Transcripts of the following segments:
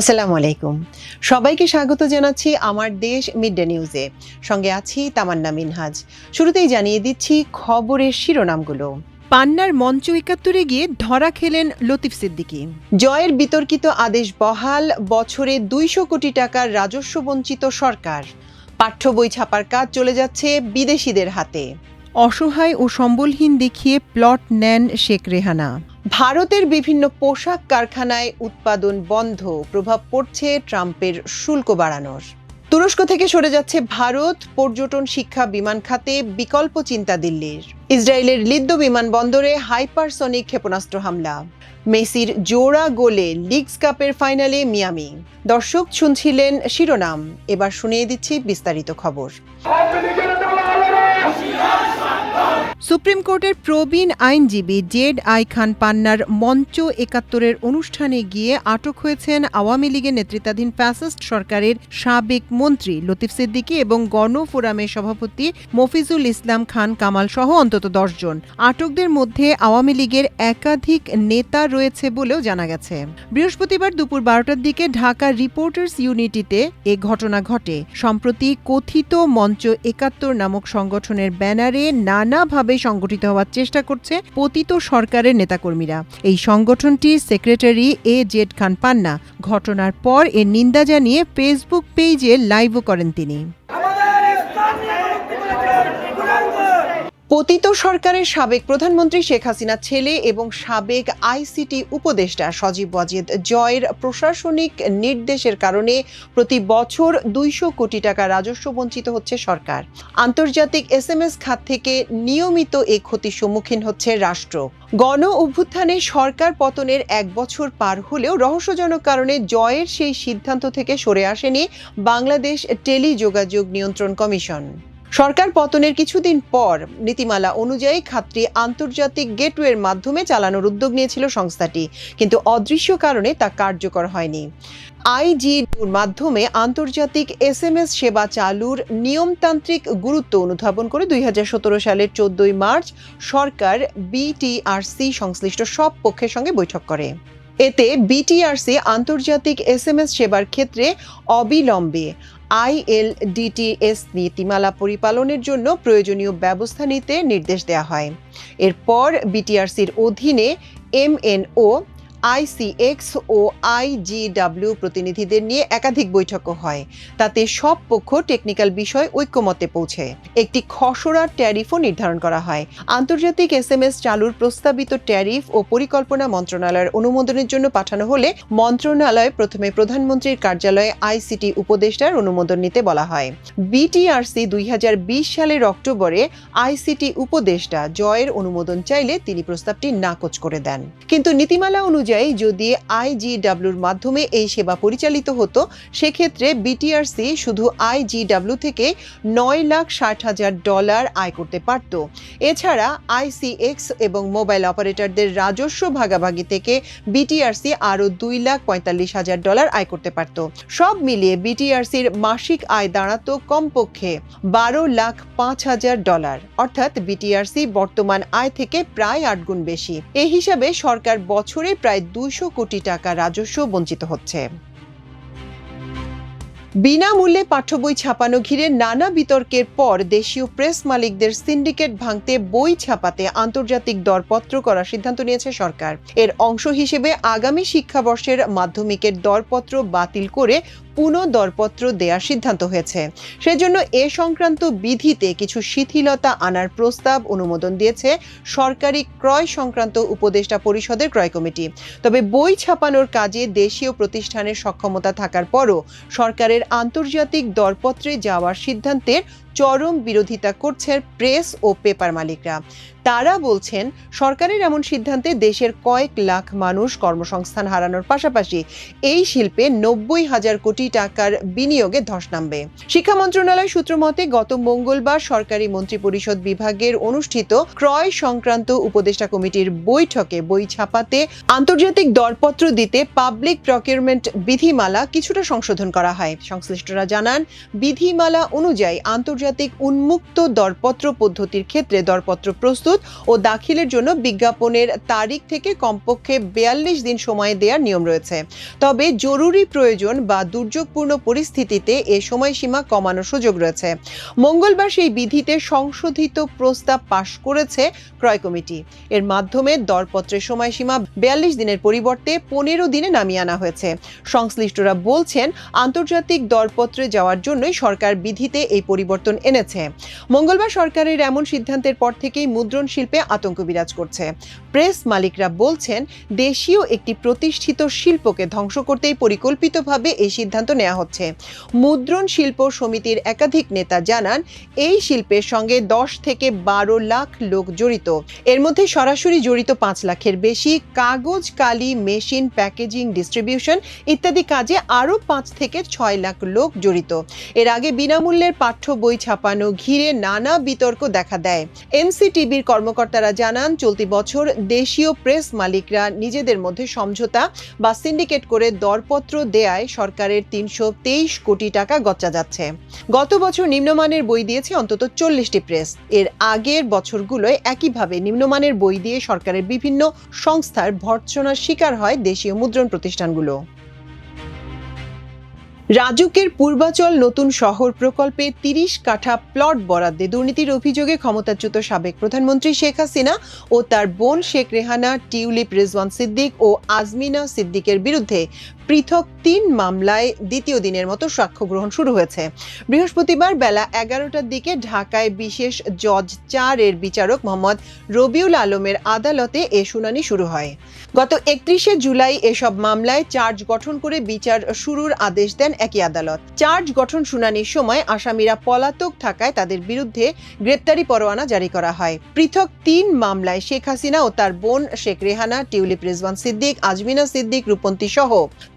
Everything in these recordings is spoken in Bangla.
আসসালামু আলাইকুম। সবাইকে স্বাগত জানাচ্ছি আমার দেশ মিড ডে নিউজে। সঙ্গে আছি তামান্না মিনহাজ। শুরুতেই জানিয়ে দিচ্ছি খবরের শিরোনামগুলো। পান্নার মঞ্চ একাত্তরে গিয়ে ধরা খেলেন লতিফ সিদ্দিকী। জয়ের বিতর্কিত আদেশ বহাল, বছরে দুইশো কোটি টাকার রাজস্ব বঞ্চিত সরকার। পাঠ্য বই ছাপার কাজ চলে যাচ্ছে বিদেশিদের হাতে। অসহায় ও সম্বলহীন দেখিয়ে প্লট নেন শেখ রেহানা। ভারতের বিভিন্ন পোশাক কারখানায় উৎপাদন বন্ধ, প্রভাব পড়ছে ট্রাম্পের শুল্ক বাড়ানোর। তুরস্ক থেকে সরে যাচ্ছে ভারত, পর্যটন শিক্ষা বিমান খাতে বিকল্প চিন্তা দিল্লির। ইসরায়েলের লিদ্দ বিমানবন্দরে হাইপারসনিক ক্ষেপণাস্ত্র হামলা। মেসির জোড়া গোলে লিগস কাপের ফাইনালে মিয়ামি। দর্শক শুনছিলেন শিরোনাম, এবার শুনিয়ে দিচ্ছি বিস্তারিত খবর। সুপ্রিম কোর্টের প্রবীণ আইনজীবী জেড আই খান পান্নার মঞ্চ একাত্তরের অনুষ্ঠানে গিয়ে আটক হয়েছেন আওয়ামী লীগের নেতৃত্বাধীন ফ্যাসিস্ট সরকারের সাবেক মন্ত্রী লতিফ সিদ্দিকী এবং গণফোরামের সভাপতি মফিজুল ইসলাম খান কামাল সহ অন্তত দশজন আটকদের মধ্যে আওয়ামী লীগের একাধিক নেতা রয়েছে বলেও জানা গেছে। বৃহস্পতিবার দুপুর বারোটার দিকে ঢাকা রিপোর্টার্স ইউনিটিতে এ ঘটনা ঘটে। সম্প্রতি কথিত মঞ্চ একাত্তর নামক সংগঠনের ব্যানারে নানাভাবে সংগঠিত হওয়ার চেষ্টা করছে পতিত সরকারের নেতাকর্মীরা। এই সংগঠনটির সেক্রেটারি এ জেড খান পান্না। ঘটনার পর এর নিন্দা জানিয়ে ফেসবুক পেজে লাইভও করেন তিনি। পতিত সরকারের সাবেক প্রধানমন্ত্রী শেখ হাসিনা ছেলে এবং সাবেক আইসিটি উপদেষ্টা সজীব ওয়াজেদ জয়ের প্রশাসনিক নির্দেশের কারণে প্রতি বছর দুইশো কোটি টাকা রাজস্ব বঞ্চিত হচ্ছে সরকার। আন্তর্জাতিক এস এম এস খাত থেকে নিয়মিত এই ক্ষতির সম্মুখীন হচ্ছে রাষ্ট্র। গণ অভ্যুত্থানে সরকার পতনের এক বছর পার হলেও রহস্যজনক কারণে জয়ের সেই সিদ্ধান্ত থেকে সরে আসেনি বাংলাদেশ টেলিযোগাযোগ নিয়ন্ত্রণ কমিশন। সরকার পতনের কিছুদিন পর নীতিমালা অনুযায়ী খাতটি আন্তর্জাতিক গেটওয়ের মাধ্যমে চালানোর উদ্যোগ নিয়েছিল সংস্থাটি, কিন্তু অদৃশ্য কারণে তা কার্যকর হয়নি। আইজিডির মাধ্যমে আন্তর্জাতিক এসএমএস সেবা চালুর নিয়মতান্ত্রিক গুরুত্ব অনুধাবন করে দুই হাজার সতেরো সালের চোদ্দই মার্চ সরকার বিটিআরসি সংশ্লিষ্ট সব পক্ষের সঙ্গে বৈঠক করে। এতে বিটিআরসি আন্তর্জাতিক এসএমএস সেবার ক্ষেত্রে অবিলম্বে আইএলডিটিএস নীতিমালা পরিপালনের জন্য প্রয়োজনীয় ব্যবস্থা নিতে নির্দেশ দেওয়া হয়। এরপর বিটিআরসির অধীনে এমএনও আইসিএক্স ও আইজিডব্লিউ প্রতিনিধিদের নিয়ে একাধিক বৈঠকও হয়। তাতে সব পক্ষ টেকনিক্যাল বিষয় ঐক্যমতে পৌঁছে। একটি খসড়া ট্যারিফও নির্ধারণ করা হয়। আন্তর্জাতিক এসএমএস চালুর প্রস্তাবিত ট্যারিফ ও পরিকল্পনা মন্ত্রণালয়ের অনুমোদনের জন্য পাঠানো হলে মন্ত্রণালয় প্রথমে প্রধানমন্ত্রীর কার্যালয়ে আইসিটি উপদেষ্টার অনুমোদন নিতে বলা হয়। বিটিআরসি দুই হাজার বিশ সালের অক্টোবরে আইসিটি উপদেষ্টা জয়ের অনুমোদন চাইলে তিনি প্রস্তাবটি নাকচ করে দেন। কিন্তু নীতিমালা অনুযায়ী যদি আইজিডব্লিউর মাধ্যমে এই সেবা পরিচালিত হতো, সেক্ষেত্রে বিটিআরসি শুধু আইজিডব্লিউ থেকে নয় লাখ ষাট হাজার ডলার আয় করতে পারত। এছাড়া আইসিএক্স এবং মোবাইল অপারেটরদের রাজস্ব ভাগাভাগি থেকে বিটিআরসি আরও দুই লাখ পঁয়তাল্লিশ হাজার ডলার আয় করতে পারত। সব মিলিয়ে বিটিআরসির মাসিক আয় দাঁড়াতো কমপক্ষে বারো লাখ পাঁচ হাজার ডলার। অর্থাৎ বিটিআরসি বর্তমান আয় থেকে প্রায় আট গুণ বেশি। এই হিসাবে সরকার বছরে প্রায় দুইশো কোটি টাকা রাজস্ব বঞ্চিত হচ্ছে। বিনামূল্যে পাঠ্য বই ছাপানো ঘিরে নানা বিতর্কের পর দেশীয় প্রেস মালিকদের সিন্ডিকেট ভাঙতে বই ছাপাতে আন্তর্জাতিক দরপত্র করার সিদ্ধান্ত নিয়েছে সরকার। এর অংশ হিসেবে আগামী শিক্ষাবর্ষের মাধ্যমিকের দরপত্র বাতিল করে পুনঃ দরপত্র দেওয়ার সিদ্ধান্ত হয়েছে। সেজন্য এ সংক্রান্ত বিধিতে কিছু শিথিলতা আনার প্রস্তাব অনুমোদন দিয়েছে সরকারি ক্রয় সংক্রান্ত উপদেষ্টা পরিষদের ক্রয় কমিটি। তবে বই ছাপানোর কাজে দেশীয় প্রতিষ্ঠানের সক্ষমতা থাকার পরও সরকারের আন্তর্জাতিক দরপত্রে যাওয়ার সিদ্ধান্তের চরম বিরোধিতা করছে প্রেস ও পেপার মালিকরা। তারা বলছেন, সরকারের এমন সিদ্ধান্তে দেশের কয়েক লাখ মানুষ কর্মসংস্থান হারানোর পাশাপাশি এই শিল্পে নব্বই হাজার কোটি টাকার বিনিয়োগে ধস নামবে। শিক্ষা মন্ত্রণালয় সূত্র মতে, গত মঙ্গলবার সরকারি মন্ত্রিপরিষদ বিভাগের অনুষ্ঠিত ক্রয় সংক্রান্ত উপদেষ্টা কমিটির বৈঠকে বই ছাপাতে আন্তর্জাতিক দরপত্র দিতে পাবলিক প্রকিউরমেন্ট বিধিমালা কিছুটা সংশোধন করা হয়। সংশ্লিষ্টরা জানান, বিধিমালা অনুযায়ী আন্তর্জাতিক আন্তর্জাতিক উন্মুক্ত দরপত্র পদ্ধতির ক্ষেত্রে দরপত্র প্রস্তুত ও দাখিলের জন্য বিজ্ঞাপনের তারিখ থেকে কমপক্ষে বিয়াল্লিশ দিন সময় দেওয়ার নিয়ম রয়েছে। তবে জরুরি প্রয়োজন বা দুর্যোগপূর্ণ পরিস্থিতিতে এ সময়সীমা কমানোর সুযোগ রয়েছে। মঙ্গলবার সেই বিধিতে সংশোধিত প্রস্তাব পাশ করেছে ক্রয় কমিটি। এর মাধ্যমে দরপত্রের সময়সীমা বিয়াল্লিশ দিনের পরিবর্তে পনেরো দিনে নামিয়ে আনা হয়েছে। সংশ্লিষ্টরা বলছেন, আন্তর্জাতিক দরপত্রে যাওয়ার জন্যই সরকার বিধিতে এই পরিবর্তন এনেছে। মঙ্গলবার সরকারের এমন সিদ্ধান্তের পর থেকেই মুদ্রণ শিল্পে আতঙ্ক বিরাজ করছে। প্রেস মালিকরা বলছেন, দেশীয় একটি প্রতিষ্ঠিত শিল্পকে ধ্বংস করতেই পরিকল্পিতভাবে এই সিদ্ধান্ত নেওয়া হচ্ছে। মুদ্রণ শিল্প সমিতির একাধিক নেতা জানান, এই শিল্পের সঙ্গে দশ থেকে বারো লাখ লোক জড়িত। এর মধ্যে সরাসরি জড়িত পাঁচ লাখের বেশি কাগজ, কালি, মেশিন, প্যাকেজিং, ডিস্ট্রিবিউশন ইত্যাদি কাজে আরও পাঁচ থেকে ছয় লাখ লোক জড়িত। এর আগে বিনামূল্যের পাঠ্য বই ছাপানো ঘিরে নানা বিতর্ক দেখা দেয়। এনসিটিভির কর্মকর্তারা জানান, চলতি বছর দেশীয় প্রেস মালিকরা নিজেদের মধ্যে সমঝোতা বা সিন্ডিকেট করে দরপত্র দেয়ায় সরকারের তিনশো তেইশ কোটি টাকা গচ্চা যাচ্ছে। গত বছর নিম্নমানের বই দিয়েছে অন্তত চল্লিশটি প্রেস। এর আগের বছরগুলোয় একইভাবে নিম্নমানের বই দিয়ে সরকারের বিভিন্ন সংস্থার ভর্ৎসনার শিকার হয় দেশীয় মুদ্রণ প্রতিষ্ঠানগুলো। রাজুকের পূর্বাচল নতুন শহর প্রকল্পে তিরিশ কাঠা প্লট বরাদ্দে দুর্নীতির অভিযোগে ক্ষমতাচ্যুত সাবেক প্রধানমন্ত্রী শেখ হাসিনা ও তার বোন শেখ রেহানা, টিউলিপ রেজওয়ান সিদ্দিক ও আজমিনা সিদ্দিকের বিরুদ্ধে পৃথক তিন মামলায় দ্বিতীয় দিনের মতো সাক্ষ্য গ্রহণ শুরু হয়েছে। বৃহস্পতিবার বেলা এগারোটার দিকে ঢাকায় বিশেষ জজ চার এর বিচারক মোহাম্মদ রবিউল আলমের আদালতে এ শুনানি শুরু হয়। গত একত্রিশে জুলাই এসব মামলায় চার্জ গঠন করে বিচার শুরুর আদেশ দেন একই আদালত। চার্জ গঠন শুনানির সময় আসামিরা পলাতক থাকায় তাদের বিরুদ্ধে গ্রেপ্তারি পরোয়ানা জারি করা হয়। পৃথক তিন মামলায় শেখ হাসিনা ও তার বোন শেখ রেহানা, টিউলিপ রিজওয়ান সিদ্দিক, আজমিনা সিদ্দিক, রূপন্তী সহ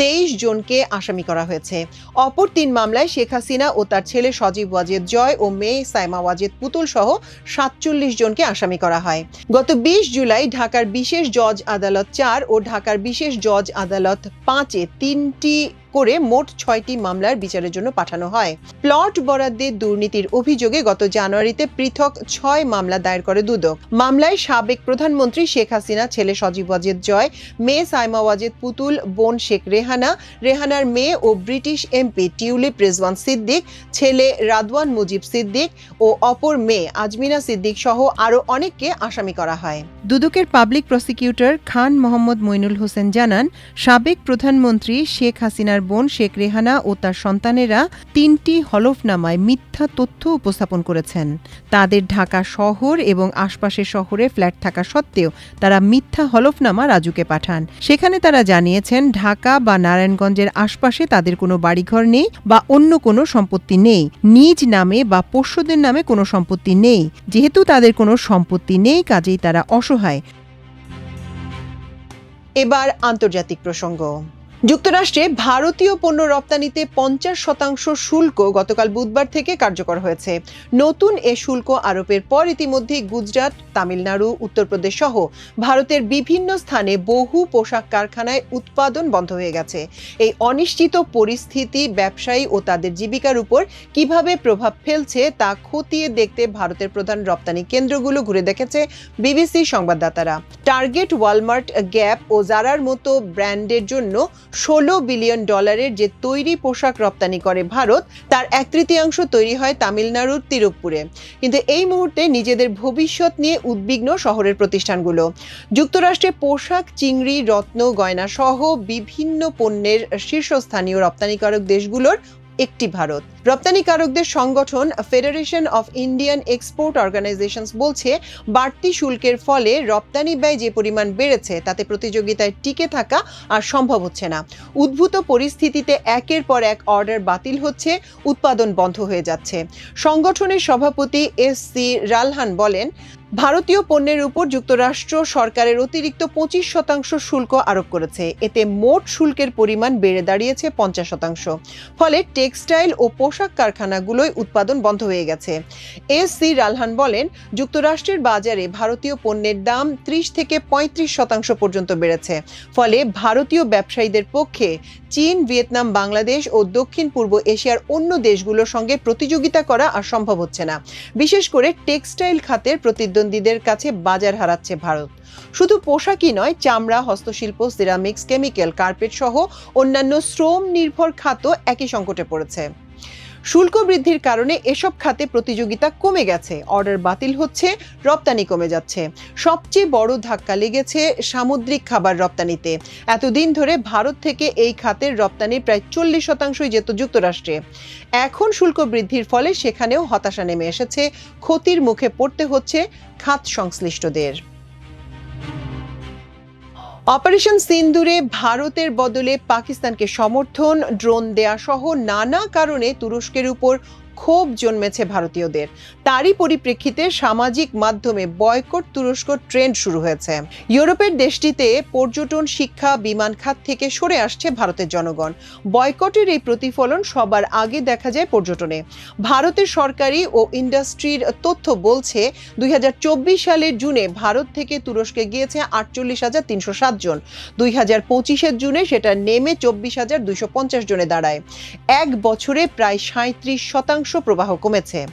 তেইশ জনকে আসামি করা হয়েছে। অপর তিন মামলায় শেখ হাসিনা ও তার ছেলে সজীব ওয়াজেদ জয় ও মেয়ে সাইমা ওয়াজেদ পুতুল সহ সাতচল্লিশ জনকে আসামি করা হয়। গত বিশ জুলাই ঢাকার বিশেষ জজ আদালত চার ও ঢাকার বিশেষ জজ আদালত পাঁচে তিনটি করে মোট ছয়টি মামলার বিচারের জন্য পাঠানো হয়। প্লট বরাদ্দে দুর্নীতির অভিযোগে গত জানুয়ারিতে পৃথক ছয় মামলা দায়ের করে দুদক। মামলায় সাবেক প্রধানমন্ত্রী শেখ হাসিনা, ছেলে সজীব ওয়াজেদ জয়, মেয়ে সাইমা ওয়াজেদ পুতুল, বোন শেখ রেহানা, রেহানার মেয়ে ও ব্রিটিশ এমপি টিউলিপ রেজওয়ান সিদ্দিক, ছেলে রাদওয়ান মুজিব সিদ্দিক ও অপর মেয়ে আজমিনা সিদ্দিক সহ আরও অনেককে আসামি করা হয়। দুদকের পাবলিক প্রসিকিউটর খান মোহাম্মদ মইনুল হোসেন জানান, সাবেক প্রধানমন্ত্রী শেখ হাসিনার বোন শেখ রেহানা ও তার সন্তানেরা তিনটি হলফনামায় মিথ্যা তথ্য উপস্থাপন করেছেন। তাদের ঢাকা শহর এবং আশপাশের শহরে ফ্ল্যাট থাকা সত্ত্বেও তারা মিথ্যা হলফনামা রাজুকে পাঠান। সেখানে তারা জানিয়েছেন, ঢাকা বা নারায়ণগঞ্জের আশপাশে তাদের কোনো বাড়িঘর নেই বা অন্য কোনো সম্পত্তি নেই। নিজ নামে বা পোষ্যদের নামে কোনো সম্পত্তি নেই। যেহেতু তাদের কোনো সম্পত্তি নেই, কাজেই তারা অসহায়। এবার আন্তর্জাতিক প্রসঙ্গ। যুক্তরাষ্ট্রে ভারতীয় পণ্য রপ্তানিতে পঞ্চাশ শতাংশ শুল্ক গতকাল বুধবার থেকে কার্যকর হয়েছে। নতুন এ শুল্ক আরোপের পর ইতিমধ্যে গুজরাট, তামিলনাড়ু, উত্তরপ্রদেশ সহ ভারতের বিভিন্ন স্থানে বহু পোশাক কারখানায় উৎপাদন বন্ধ হয়ে গেছে। এই অনিশ্চিত পরিস্থিতি ব্যবসায়ী ও তাদের জীবিকার উপর কীভাবে প্রভাব ফেলছে তা খতিয়ে দেখতে ভারতের প্রধান রপ্তানি কেন্দ্রগুলো ঘুরে দেখেছে বিবিসি সংবাদদাতারা। টার্গেট, ওয়ালমার্ট, গ্যাপ ও জারার মতো ব্র্যান্ডের জন্য ষোলো বিলিয়ন ডলারের যে তৈরি পোশাক রপ্তানি করে ভারত, তার এক তৃতীয়াংশ তৈরি হয় তামিলনাড়ুর তিরুপুরে কিন্তু এই মুহূর্তে নিজেদের ভবিষ্যৎ নিয়ে উদ্বিগ্ন শহরের প্রতিষ্ঠানগুলো। যুক্তরাষ্ট্রে পোশাক, চিংড়ি, রত্ন গয়না সহ বিভিন্ন পণ্যের শীর্ষস্থানীয় রপ্তানিকারক দেশগুলোর একটি ভারত। রপ্তানিকারকদের সংগঠন federation of Indian export organisations বলছে, বাড়তি শুল্কের ফলে রপ্তানি ব্যয় যে পরিমাণ বেড়েছে, তাতে প্রতিযোগিতায় টিকে থাকা আর সম্ভব হচ্ছে না। উদ্ভূত পরিস্থিতিতে একের পর এক অর্ডার বাতিল হচ্ছে, উৎপাদন বন্ধ হয়ে যাচ্ছে। সংগঠনের সভাপতি এস সি রালহান বলেন ভারতীয় পণ্যের উপর যুক্তরাষ্ট্র সরকারের অতিরিক্ত পঁচিশ শতাংশ শুল্ক আরোপ করেছে। এতে মোট শুল্কের পরিমাণ বেড়ে দাঁড়িয়েছে পঞ্চাশ শতাংশ। ফলে টেক্সটাইল ও পোশাক কারখানাগুলোয় উৎপাদন বন্ধ হয়ে গেছে। এস সি রালহান বলেন, যুক্তরাষ্ট্রের বাজারে ভারতীয় পণ্যের দাম ত্রিশ থেকে পঁয়ত্রিশ শতাংশ পর্যন্ত বেড়েছে। ফলে ভারতীয় ব্যবসায়ীদের পক্ষে চীন, ভিয়েতনাম, বাংলাদেশ ও দক্ষিণ পূর্ব এশিয়ার অন্য দেশগুলোর সঙ্গে প্রতিযোগিতা করা আর সম্ভব হচ্ছে না। বিশেষ করে টেক্সটাইল খাতের প্রতিদ্বন্দ্বীদের কাছে বাজার হারাচ্ছে ভারত। শুধু পোশাকই নয়, চামড়া, হস্তশিল্প, সিরামিক্স, কেমিক্যাল কার্পেট সহ অন্যান্য শ্রম নির্ভর খাতও একই সংকটে পড়েছে। শুল্ক বৃদ্ধির কারণে এসব খাতে প্রতিযোগিতা কমে গেছে। অর্ডার বাতিল হচ্ছে, রপ্তানি কমে যাচ্ছে। সবচেয়ে বড় ধাক্কা লেগেছে সামুদ্রিক খাবার রপ্তানিতে। এতদিন ধরে ভারত থেকে এই খাতের রপ্তানি প্রায় চল্লিশ শতাংশই যেত যুক্তরাষ্ট্রে। এখন শুল্ক বৃদ্ধির ফলে সেখানেও হতাশা নেমে এসেছে। ক্ষতির মুখে পড়তে হচ্ছে খাত সংশ্লিষ্টদের। অপারেশন সিন্দুরে ভারতের বদলে পাকিস্তানকে সমর্থন ড্রোন দেয়া সহ নানা কারণে তুরস্কের উপর ক্ষোভ জন্মেছে ভারতীয়দের। তারই পরিপ্রেক্ষিতে সামাজিক মাধ্যমে বয়কট তুরস্ক ট্রেন্ড শুরু হয়েছে। ইউরোপের দেশটিতে পর্যটন, শিক্ষা, বিমান খাত থেকে সরে আসছে ভারতের জনগণ। বয়কটের এই প্রতিফলন সবার আগে দেখা যায় পর্যটনে। ভারতের সরকারি ও ইন্ডাস্ট্রির তথ্য বলছে, দুই হাজার চব্বিশ সালের জুনে ভারত থেকে তুরস্কে গিয়েছে আটচল্লিশ হাজার তিনশো জন। দুই হাজার পঁচিশের জুনে সেটা নেমে চব্বিশ হাজার দুইশো পঞ্চাশ জনে দাঁড়ায়। এক বছরে প্রায় সাঁত্রিশ শতাংশ প্রবাহ কমেছে।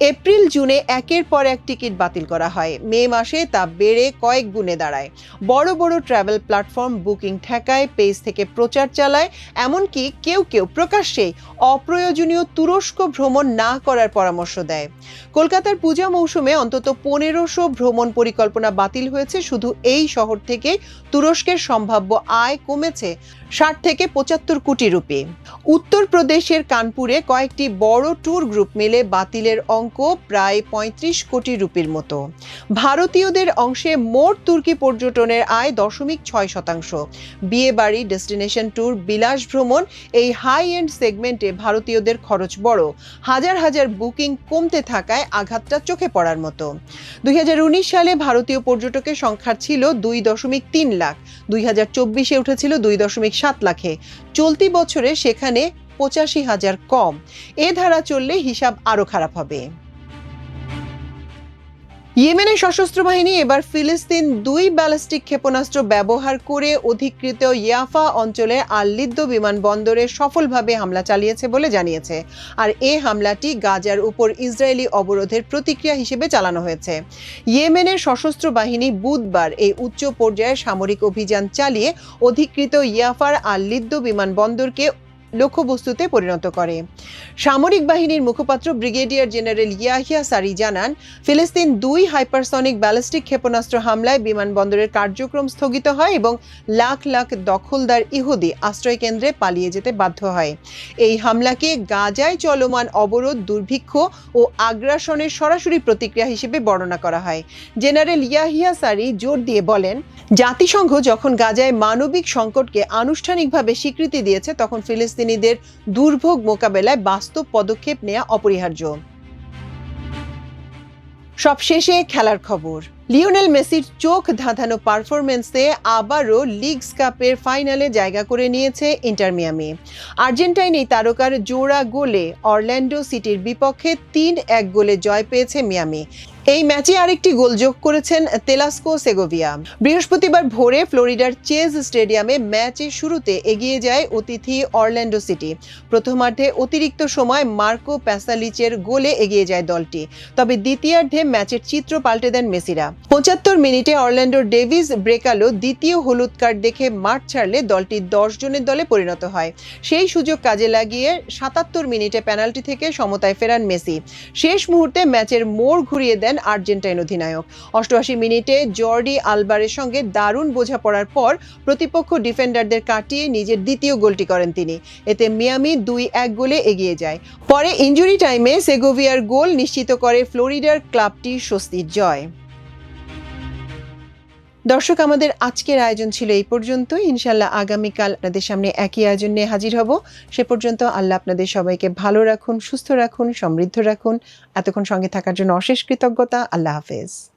এপ্রিল, জুনে একের পর এক টিকিট বাতিল করা হয়। মে মাসে তা বেড়ে কয়েক গুণে দাঁড়ায়। বড় বড় ট্রাভেল প্ল্যাটফর্ম বুকিং ঠেকায়, পেজ থেকে প্রচার চালায়, এমনকি কেউ কেউ প্রকাশ্যেই অপ্রয়োজনীয় তুরস্ক ভ্রমণ না করার পরামর্শ দেয়। কলকাতার পূজা মৌসুমে অন্তত পনেরোশো ভ্রমণ পরিকল্পনা বাতিল হয়েছে। শুধু এই শহর থেকে তুরস্কের সম্ভাব্য আয় কমেছে ষাট থেকে পঁচাত্তর কোটি রুপি। উত্তরপ্রদেশের কানপুরে কয়েকটি বড় ট্যুর গ্রুপ মিলে বাতিলের অঙ্ক প্রায় পঁয়ত্রিশ কোটি রুপির মতো। ভারতীয়দের অংশে মোট তুর্কি পর্যটনের আয় দশমিক ছয় শতাংশ। বিয়ে বাড়ি, ডেস্টিনেশন ট্যুর, বিলাস ভ্রমণ এই হাই এন্ড সেগমেন্টে ভারতীয়দের খরচ বড়। হাজার হাজার বুকিং কমতে থাকায় আঘাতটা চোখে পড়ার মতো। দুই হাজার উনিশ সালে ভারতীয় পর্যটকের সংখ্যা ছিল দুই দশমিক তিন লাখ। দুই হাজার চব্বিশে উঠেছিল দুই দশমিক সাত লাখে। চলতি বছরে সেখানে পঁচাশি হাজার কম। এ ধারা চললে হিসাব আরও খারাপ হবে। ইয়েমেনের সশস্ত্র বাহিনী এবার ফিলিস্তিন দুই ব্যালিস্টিক ক্ষেপণাস্ত্র ব্যবহার করে অধিকৃত ইয়াফা অঞ্চলের আল্লিদ্দ বিমানবন্দরে সফলভাবে হামলা চালিয়েছে বলে জানিয়েছে। আর এ হামলাটি গাজার উপর ইসরায়েলি অবরোধের প্রতিক্রিয়া হিসেবে চালানো হয়েছে। ইয়েমেনের সশস্ত্র বাহিনী বুধবার এই উচ্চ পর্যায়ের সামরিক অভিযান চালিয়ে অধিকৃত ইয়াফার আল্লিদ্দ বিমানবন্দরকে লক্ষ্যবস্তুতে পরিণত করে। সামরিক বাহিনীর মুখপাত্র ব্রিগেডিয়ার জেনারেল ইয়াহিয়া সারি জানান, ফিলিস্তিন দুই হাইপারসনিক ব্যালিস্টিক ক্ষেপণাস্ত্র হামলায় বিমানবন্দরের কার্যক্রম স্থগিত হয় এবং লাখ লাখ দখলদার ইহুদি আশ্রয়কেন্দ্রে পালিয়ে যেতে বাধ্য হয়। এই হামলাকে গাজায় চলমান অবরোধ, দুর্ভিক্ষ ও আগ্রাসনের সরাসরি প্রতিক্রিয়া হিসেবে বর্ণনা করা হয়। জেনারেল ইয়াহিয়া সারি জোর দিয়ে বলেন, জাতিসংঘ যখন গাজায় মানবিক সংকটকে আনুষ্ঠানিকভাবে স্বীকৃতি দিয়েছে, তখন ফিলিস্তিনিদের দুর্ভোগ মোকাবেলায় বাস্তব পদক্ষেপ নেওয়া অপরিহার্য। সবশেষে খেলার খবর। লিওনেল মেসির চোখ ধাঁধানো পারফরমেন্সে আবারও লিগস কাপের ফাইনালে জায়গা করে নিয়েছে ইন্টার মিয়ামি। আর্জেন্টাইন এই তারকার জোড়া গোলে অরল্যান্ডো সিটির বিপক্ষে তিন এক গোলে জয় পেয়েছে মিয়ামি। এই ম্যাচে আরেকটি গোল যোগ করেছেন তেলাস্কো সেগোভিয়া। বৃহস্পতিবার ভোরে ফ্লোরিডার চেজ স্টেডিয়ামে ম্যাচের শুরুতে এগিয়ে যায় অতিথি অরল্যান্ডো সিটি। প্রথমার্ধে অতিরিক্ত সময় মার্কো প্যাসালিচের গোলে এগিয়ে যায় দলটি। তবে দ্বিতীয়ার্ধে ম্যাচের চিত্র পাল্টে দেন মেসিরা। পঁচাত্তর মিনিটে অরল্যান্ডোর ডেভিস ব্রেকালো দ্বিতীয় হলুদ কার্ড দেখে মাঠ ছাড়লে দলটি দশ জনের দলে পরিণত হয়। সেই সুযোগ কাজে লাগিয়ে সাতাত্তর মিনিটে পেনাল্টি থেকে সমতায় ফেরান মেসি। শেষ মুহূর্তে ম্যাচের মোড় ঘুরিয়ে দেন আর্জেন্টাইন অধিনায়ক। অষ্টআশি মিনিটে জর্ডি আলবারের সঙ্গে দারুণ বোঝাপড়ার পর প্রতিপক্ষ ডিফেন্ডারদের কাটিয়ে নিজের দ্বিতীয় গোলটি করেন তিনি। এতে মিয়ামি দুই এক গোলে এগিয়ে যায়। পরে ইঞ্জুরি টাইমে সেগোভিয়ার গোল নিশ্চিত করে ফ্লোরিডার ক্লাবটি স্বস্তির জয়। দর্শক, আমাদের আজকের আয়োজন ছিল এই পর্যন্ত ইনশাল্লাহ আগামীকাল আপনাদের সামনে একই আয়োজন নিয়ে হাজির হব। সে পর্যন্ত আল্লাহ আপনাদের সবাইকে ভালো রাখুন, সুস্থ রাখুন, সমৃদ্ধ রাখুন। এতক্ষণ সঙ্গে থাকার জন্য অশেষ কৃতজ্ঞতা। আল্লাহ হাফেজ।